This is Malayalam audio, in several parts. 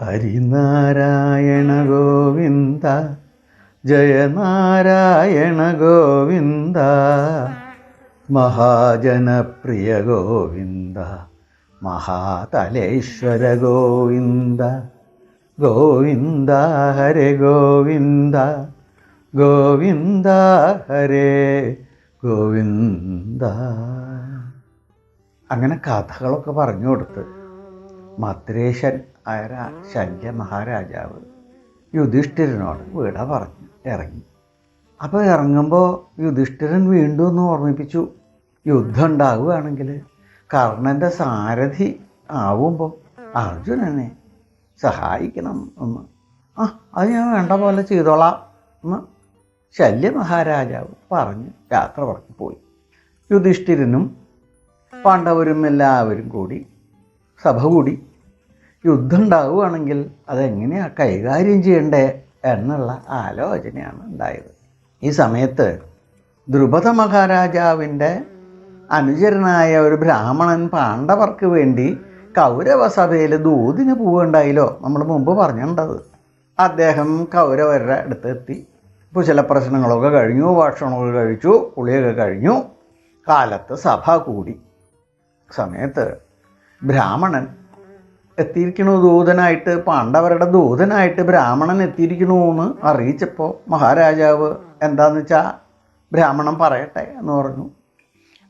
ഹരിനാരായണ ഗോവിന്ദ ജയനാരായണ ഗോവിന്ദ മഹാജനപ്രിയ ഗോവിന്ദ മഹാതലേശ്വര ഗോവിന്ദ ഗോവിന്ദ ഹരേ ഗോവിന്ദ ഗോവിന്ദ ഹരേ ഗോവിന്ദ. അങ്ങനെ കഥകളൊക്കെ പറഞ്ഞു കൊടുത്ത് മദ്രേശൻ ആയ ശല്യ മഹാരാജാവ് യുധിഷ്ഠിരനോട് വിട പറഞ്ഞു ഇറങ്ങി. അപ്പോൾ ഇറങ്ങുമ്പോൾ യുധിഷ്ഠിരൻ വീണ്ടും ഒന്ന് ഓർമ്മിപ്പിച്ചു യുദ്ധം ഉണ്ടാവുകയാണെങ്കിൽ കർണന്റെ സാരഥി ആവുമ്പോൾ അർജുനനെ സഹായിക്കണം എന്ന്. ആ അത് ഞാൻ വേണ്ട പോലെ ചെയ്തോളാം എന്ന് ശല്യ മഹാരാജാവ് പറഞ്ഞ് യാത്ര പറഞ്ഞു പോയി. യുധിഷ്ഠിരനും പാണ്ഡവരും എല്ലാവരും കൂടി സഭ കൂടി യുദ്ധം ഉണ്ടാവുകയാണെങ്കിൽ അതെങ്ങനെയാണ് കൈകാര്യം ചെയ്യണ്ടേ എന്നുള്ള ആലോചനയാണ് ഉണ്ടായത്. ഈ സമയത്ത് ദ്രുപദ മഹാരാജാവിന്റെ അനുചരനായ ഒരു ബ്രാഹ്മണൻ പാണ്ഡവർക്ക് വേണ്ടി കൗരവ കൗരവസഭയിൽ ദൂതിന് പോവുകയുണ്ടായില്ലോ നമ്മൾ മുമ്പ് പറഞ്ഞിട്ടുണ്ടത്. അദ്ദേഹം കൗരവരുടെ അടുത്തെത്തി. ചില പ്രശ്നങ്ങളൊക്കെ കഴിഞ്ഞു ഭക്ഷണമൊക്കെ കഴിച്ചു കുളിയൊക്കെ കഴിഞ്ഞു. കാലത്ത് സഭ കൂടി. സമയത്ത് ബ്രാഹ്മണൻ എത്തിയിരിക്കണു ദൂതനായിട്ട് പാണ്ഡവരുടെ ദൂതനായിട്ട് ബ്രാഹ്മണൻ എത്തിയിരിക്കണു എന്ന് അറിയിച്ചപ്പോൾ മഹാരാജാവ് എന്താന്ന് വെച്ചാൽ ബ്രാഹ്മണൻ പറയട്ടെ എന്ന് പറഞ്ഞു.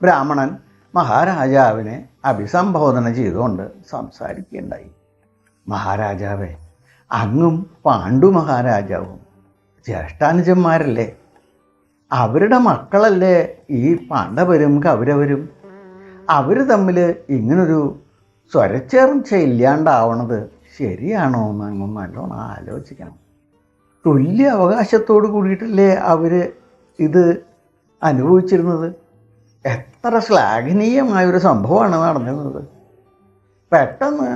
ബ്രാഹ്മണൻ മഹാരാജാവിനെ അഭിസംബോധന ചെയ്തുകൊണ്ട് സംസാരിക്കുകയുണ്ടായി. മഹാരാജാവേ അങ്ങും പാണ്ഡു മഹാരാജാവും ജ്യേഷ്ഠാനുജന്മാരല്ലേ? അവരുടെ മക്കളല്ലേ ഈ പാണ്ഡവരും കൗരവരും? അവർ തമ്മിൽ ഇങ്ങനൊരു സ്വരച്ചേർച്ച ഇല്ലാണ്ടാവണത് ശരിയാണോ എന്ന് അങ്ങ് നല്ലോണം ആലോചിക്കണം. തുല്യ അവകാശത്തോട് കൂടിയിട്ടല്ലേ അവർ ഇത് അനുഭവിച്ചിരുന്നത്? എത്ര ശ്ലാഘനീയമായൊരു സംഭവമാണ് നടന്നിരുന്നത് പെട്ടെന്ന്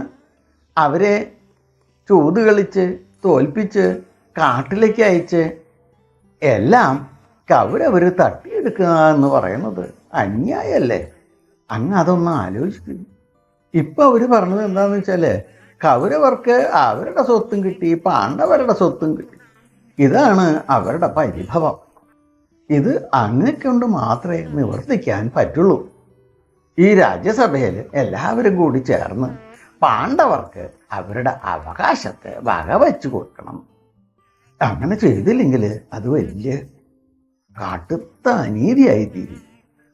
അവരെ ചൂത് കളിച്ച് തോൽപ്പിച്ച് കാട്ടിലേക്ക് അയച്ച് എല്ലാം കവരവർ തട്ടിയെടുക്കുക എന്ന് പറയുന്നത് അന്യായല്ലേ? അങ്ങ് അതൊന്ന് ആലോചിക്കും. ഇപ്പം അവർ പറഞ്ഞത് എന്താണെന്ന് വെച്ചാൽ കൗരവർക്ക് അവരുടെ സ്വത്തും കിട്ടി പാണ്ഡവരുടെ സ്വത്തും കിട്ടി. ഇതാണ് അവരുടെ പരിഭവം. ഇത് അങ്ങനെക്കൊണ്ട് കൊണ്ട് മാത്രമേ നിവർത്തിക്കാൻ പറ്റുള്ളൂ. ഈ രാജ്യസഭയിൽ എല്ലാവരും കൂടി ചേർന്ന് പാണ്ഡവർക്ക് അവരുടെ അവകാശത്തെ വകവച്ചു കൊടുക്കണം. അങ്ങനെ ചെയ്തില്ലെങ്കിൽ അത് വലിയ കാട്ടുത്ത അനീതിയായി തീരും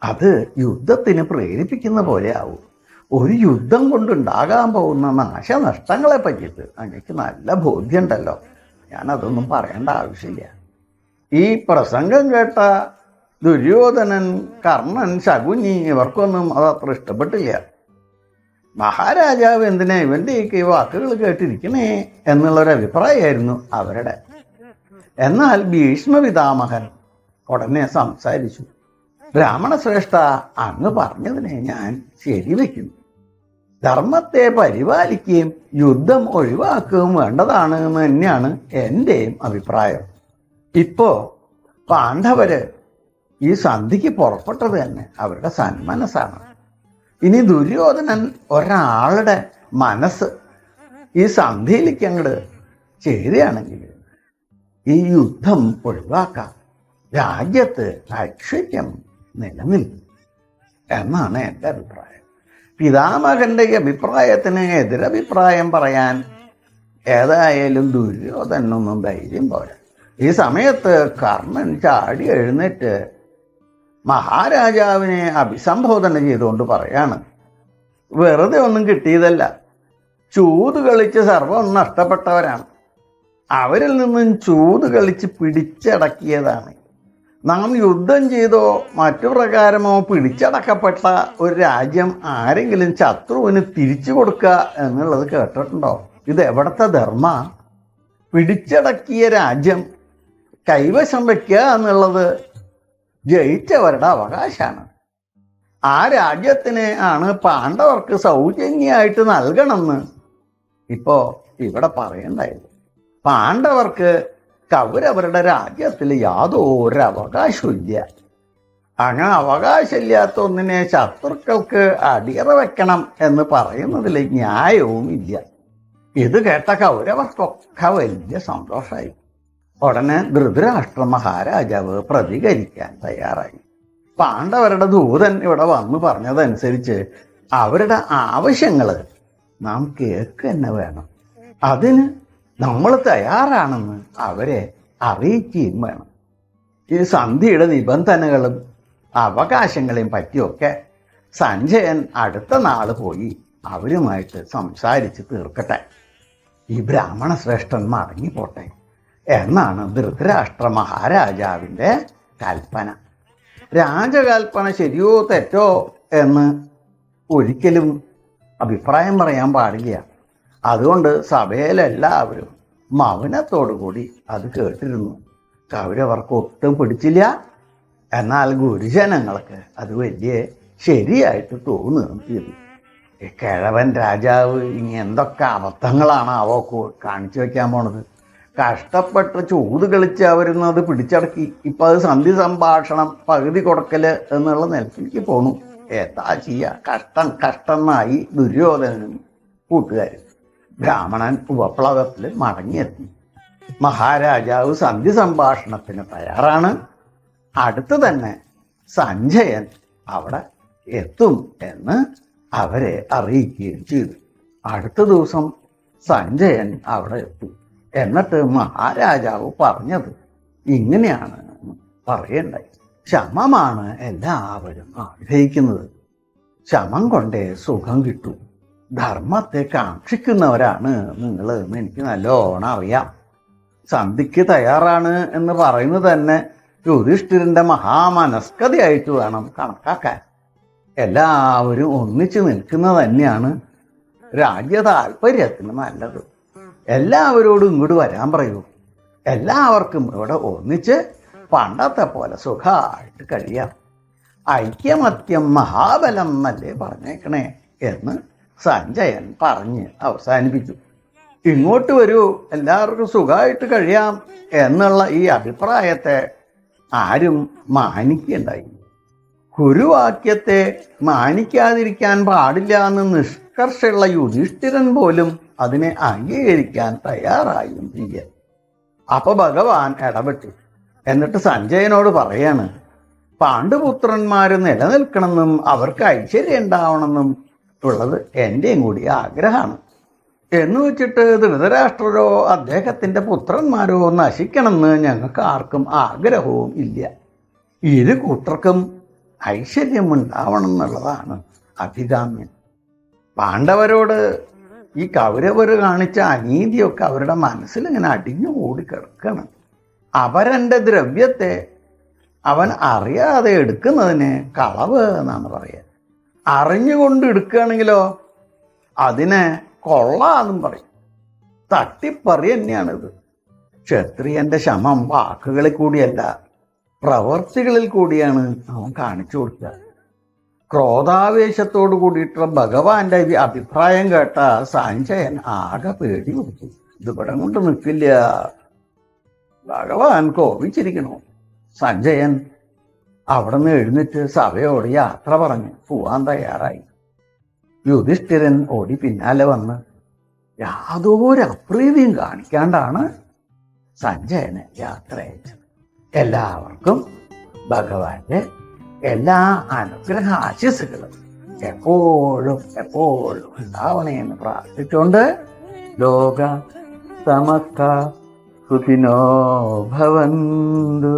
അത് യുദ്ധത്തിന് പ്രേരിപ്പിക്കുന്ന പോലെ ആവും ഒരു യുദ്ധം കൊണ്ടുണ്ടാകാൻ പോകുന്ന നാശനഷ്ടങ്ങളെ പറ്റിയിട്ട് അങ്ങക്ക് നല്ല ബോധ്യമുണ്ടല്ലോ. ഞാനതൊന്നും പറയേണ്ട ആവശ്യമില്ല. ഈ പ്രസംഗം കേട്ട ദുര്യോധനൻ കർണൻ ശകുനി ഇവർക്കൊന്നും അതത്ര ഇഷ്ടപ്പെട്ടില്ല. മഹാരാജാവ് എന്തിനാ ഇവന്റെ ഈ വാക്കുകൾ കേട്ടിരിക്കണേ എന്നുള്ളൊരു അഭിപ്രായമായിരുന്നു അവരുടെ. എന്നാൽ ഭീഷ്മപിതാമഹൻ ഉടനെ സംസാരിച്ചു. ബ്രാഹ്മണശ്രേഷ്ഠ അങ്ങ് പറഞ്ഞതിനെ ഞാൻ ശരിവെക്കുന്നു. ധർമ്മത്തെ പരിപാലിക്കുകയും യുദ്ധം ഒഴിവാക്കുകയും വേണ്ടതാണ് എന്ന് തന്നെയാണ് എന്റെയും അഭിപ്രായം. ഇപ്പോൾ പാണ്ഡവര് ഈ സന്ധിക്ക് പുറപ്പെട്ടത് തന്നെ അവരുടെ സന്മനസ്സാണ്. ഇനി ദുര്യോധനൻ ഒരാളുടെ മനസ്സ് ഈ സന്ധിയിലേക്ക് അങ്ങോട്ട് ചേരുകയാണെങ്കിൽ ഈ യുദ്ധം ഒഴിവാക്കാം രാജ്യത്ത് ഐക്ഷ്യം നിലനിൽക്കും എന്നാണ് എന്റെ അഭിപ്രായം. പിതാമഹന്റെ ഈ അഭിപ്രായത്തിന് എതിരഭിപ്രായം പറയാൻ ഏതായാലും ദുര്യോധനൊന്നും ധൈര്യം പോരാ. ഈ സമയത്ത് കർണൻ ചാടി എഴുന്നേറ്റ് മഹാരാജാവിനെ അഭിസംബോധന ചെയ്തുകൊണ്ട് പറയാണ്. വെറുതെ ഒന്നും കിട്ടിയതല്ല. ചൂത് കളിച്ച് സർവം നഷ്ടപ്പെട്ടവരാണ്. അവരിൽ നിന്നും ചൂത് കളിച്ച് പിടിച്ചടക്കിയതാണ്. നാം യുദ്ധം ചെയ്തോ മറ്റു പ്രകാരമോ പിടിച്ചടക്കപ്പെട്ട ഒരു രാജ്യം ആരെങ്കിലും ശത്രുവിന് തിരിച്ചു കൊടുക്കുക എന്നുള്ളത് കേട്ടിട്ടുണ്ടോ? ഇത് എവിടത്തെ ധർമ്മ? പിടിച്ചടക്കിയ രാജ്യം കൈവശം വയ്ക്കുക എന്നുള്ളത് ജയിച്ചവരുടെ അവകാശമാണ്. ആ രാജ്യത്തിന് ആണ് പാണ്ഡവർക്ക് സൗജന്യമായിട്ട് നൽകണമെന്ന് ഇപ്പോൾ ഇവിടെ പറയണ്ടായത്. പാണ്ഡവർക്ക് കൗരവരുടെ രാജ്യത്തിൽ യാതൊരു അവകാശമില്ല അങ്ങനെ അവകാശമില്ലാത്ത ഒന്നിനെ ശത്രുക്കൾക്ക് അടിയറ വെക്കണം എന്ന് പറയുന്നതിൽ ന്യായവും ഇല്ല. ഇത് കേട്ട കൗരവർക്കൊക്കെ വലിയ സന്തോഷമായി. ഉടനെ ധൃതരാഷ്ട്ര മഹാരാജാവ് പ്രതികരിക്കാൻ തയ്യാറായി. പാണ്ഡവരുടെ ദൂതൻ ഇവിടെ വന്നു പറഞ്ഞതനുസരിച്ച് അവരുടെ ആവശ്യങ്ങൾ നാം കേൾക്കുക തന്നെ വേണം. അതിന് നമ്മൾ തയ്യാറാണെന്ന് അവരെ അറിയിക്കുകയും വേണം. ഈ സന്ധിയുടെ നിബന്ധനകളും അവകാശങ്ങളെയും പറ്റിയൊക്കെ സഞ്ജയൻ അടുത്ത നാൾ പോയി അവരുമായിട്ട് സംസാരിച്ച് തീർക്കട്ടെ. ഈ ബ്രാഹ്മണ ശ്രേഷ്ഠൻ മടങ്ങിപ്പോട്ടെ എന്നാണ് ധൃതരാഷ്ട്ര മഹാരാജാവിന്റെ കൽപ്പന. രാജകൽപ്പന ശരിയോ തെറ്റോ എന്ന് ഒരിക്കലും അഭിപ്രായം പറയാൻ പാടില്ല. അതുകൊണ്ട് സഭയിലെല്ലാവരും മൗനത്തോടു കൂടി അത് കേട്ടിരുന്നു. കവിരവർക്ക് ഒട്ടും പിടിച്ചില്ല. എന്നാൽ ഗുരുജനങ്ങൾക്ക് അത് വലിയ ശരിയായിട്ട് തോന്നുകയും ചെയ്തു. ഈ കിഴവൻ രാജാവ് ഇനി എന്തൊക്കെ അബദ്ധങ്ങളാണ് അവ കാണിച്ചു വയ്ക്കാൻ പോണത്? കഷ്ടപ്പെട്ട് ചൂത് കളിച്ച് അത് പിടിച്ചടക്കി. ഇപ്പം അത് സന്ധി സംഭാഷണം പകുതി കൊടുക്കൽ എന്നുള്ള നിലയ്ക്ക് പോണു. ഏതാ ചെയ്യുക കഷ്ടം കഷ്ടമായി ദുര്യോധനനും കൂട്ടുകാരും. ബ്രാഹ്മണൻ ഉപപ്ലവത്തിൽ മടങ്ങിയെത്തി. മഹാരാജാവ് സന്ധി സംഭാഷണത്തിന് തയ്യാറാണ്. അടുത്ത് തന്നെ സഞ്ജയൻ അവിടെ എത്തും എന്ന് അവരെ അറിയിക്കുകയും ചെയ്തു. അടുത്ത ദിവസം സഞ്ജയൻ അവിടെ എത്തി. എന്നിട്ട് മഹാരാജാവ് പറഞ്ഞത് ഇങ്ങനെയാണ് പറയണ്ടായി. ശമമാണ് എല്ലാവരും ആഗ്രഹിക്കുന്നത്. ശമം കൊണ്ടേ സുഖം കിട്ടൂ. ധർമ്മത്തെ കാക്ഷിക്കുന്നവരാണ് നിങ്ങൾ എന്ന് എനിക്ക് നല്ലോണം അറിയാം. സന്ധിക്ക് തയ്യാറാണ് എന്ന് പറയുന്നത് തന്നെ യുധിഷ്ഠിരന്റെ മഹാമനസ്കതയായിട്ട് വേണം കണക്കാക്കാൻ. എല്ലാവരും ഒന്നിച്ചു നിൽക്കുന്നത് തന്നെയാണ് രാജ്യ താല്പര്യത്തിന് നല്ലത്. എല്ലാവരോടും ഇങ്ങോട്ട് വരാൻ പറയൂ. എല്ലാവർക്കും ഇവിടെ ഒന്നിച്ച് പണ്ടത്തെ പോലെ സുഖമായിട്ട് കഴിയാം. ഐക്യമത്യം മഹാബലം എന്നല്ലേ പറഞ്ഞേക്കണേ എന്ന് സഞ്ജയൻ പറഞ്ഞ് അവസാനിപ്പിച്ചു. ഇങ്ങോട്ട് വരൂ. എല്ലാവർക്കും സുഖമായിട്ട് കഴിയാം എന്നുള്ള ഈ അഭിപ്രായത്തെ ആരും മാനിക്കുകയുണ്ടായി. ഗുരുവാക്യത്തെ മാനിക്കാതിരിക്കാൻ പാടില്ല എന്ന് നിഷ്കർഷമുള്ള യുധിഷ്ഠിരൻ പോലും അതിനെ അംഗീകരിക്കാൻ തയ്യാറായും ഇല്ല. അപ്പൊ ഭഗവാൻ ഇടപെട്ടു. എന്നിട്ട് സഞ്ജയനോട് പറയാണ് പാണ്ഡുപുത്രന്മാർ നിലനിൽക്കണമെന്നും അവർക്ക് ഐശ്വര്യം ഉണ്ടാവണമെന്നും ഉള്ളത് എന്റെയും കൂടി ആഗ്രഹമാണ്. എന്ന് വെച്ചിട്ട് ധൃതരാഷ്ട്രരോ അദ്ദേഹത്തിന്റെ പുത്രന്മാരോ നശിക്കണമെന്ന് ഞങ്ങൾക്ക് ആർക്കും ആഗ്രഹവും ഇല്ല. ഇരു കൂട്ടർക്കും ഐശ്വര്യം ഉണ്ടാവണം എന്നുള്ളതാണ് അഭികാമ്യം. പാണ്ഡവരോട് ഈ കൗരവർ കാണിച്ച അനീതിയൊക്കെ അവരുടെ മനസ്സിൽ ഇങ്ങനെ അടിഞ്ഞു കൂടി കിടക്കണം. അവരന്റെ ദ്രവ്യത്തെ അവൻ അറിയാതെ എടുക്കുന്നതിന് കളവ് എന്നാണ് പറയുക. അറിഞ്ഞുകൊണ്ട് എടുക്കുകയാണെങ്കിലോ? അതിനെ കൊള്ളാന്നും പറയും. തട്ടിപ്പറി തന്നെയാണിത്. ക്ഷത്രിയന്റെ ശമം വാക്കുകളിൽ കൂടിയല്ല പ്രവർത്തികളിൽ കൂടിയാണ് അവൻ കാണിച്ചു കൊടുക്കുക. ക്രോധാവേശത്തോട് കൂടിയിട്ടുള്ള ഭഗവാന്റെ അഭിപ്രായം കേട്ട സഞ്ജയൻ ആകെ പേടി കൊടുത്തു ഇതിവിടെ കൊണ്ട് നിൽക്കില്ല. ഭഗവാൻ കോപിച്ചിരിക്കണോ. സഞ്ജയൻ അവിടെ നിന്ന് എഴുന്നേറ്റ് സഭയോട് യാത്ര പറഞ്ഞ്. പോവാൻ തയ്യാറായി. യുധിഷ്ഠിരൻ ഓടി പിന്നാലെ വന്ന് യാതൊരു അപ്രീതിയും കാണിക്കാണ്ടാണ് സഞ്ജയന് യാത്ര അയച്ചത് എല്ലാവർക്കും ഭഗവാന്റെ എല്ലാ അനുഗ്രഹ ആശിസുകളും എപ്പോഴും എപ്പോഴും ഉണ്ടാവണേ എന്ന് പ്രാർത്ഥിച്ചുകൊണ്ട് ലോക സമസ്ത സുഖിനോ ഭവന്തു.